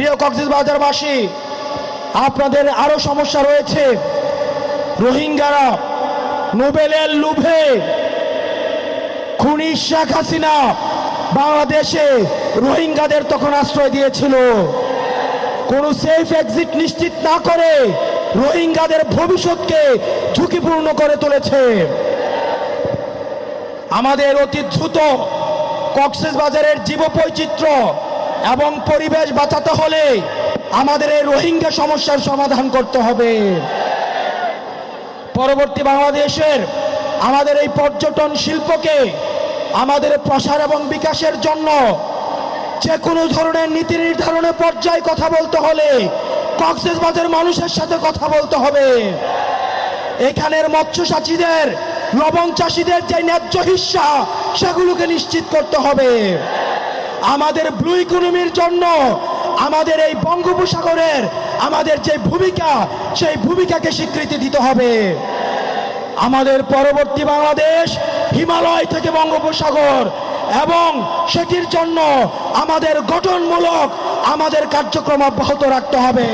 প্রিয় কক্সবাজারবাসী আপনাদের আরও সমস্যা রয়েছে। রোহিঙ্গারা নোবেলের লুভে খুনি শেখ হাসিনা বাংলাদেশে রোহিঙ্গাদের তখন আশ্রয় দিয়েছিল। কোন সেফ এক্সিট নিশ্চিত না করে রোহিঙ্গাদের ভবিষ্যৎকে ঝুঁকিপূর্ণ করে তুলেছে। আমাদের অতি দ্রুত কক্সেস বাজারের জীববৈচিত্র্য এবং পরিবেশ বাঁচাতে হলে আমাদের এই রোহিঙ্গা সমস্যার সমাধান করতে হবে। পরবর্তী বাংলাদেশের আমাদের এই পর্যটন শিল্পকে আমাদের প্রসার এবং বিকাশের জন্য যে কোনো ধরনের নীতি নির্ধারণের পর্যায়ে কথা বলতে হলে কক্সেস বাজার মানুষের সাথে কথা বলতে হবে। এখানের মৎস্য চাষিদের লবণ চাষিদের যে ন্যায্য হিস্সা, সেগুলোকে নিশ্চিত করতে হবে। আমাদের ব্লু ইকোনমির জন্য, আমাদের এই বঙ্গোপসাগরের, আমাদের যে ভূমিকা, সেই ভূমিকাকে স্বীকৃতি দিতে হবে। আমাদের পরবর্তী বাংলাদেশ, হিমালয় থেকে বঙ্গোপসাগর, এবং সেটির জন্য আমাদের গঠনমূলক আমাদের কার্যক্রম অব্যাহত রাখতে হবে।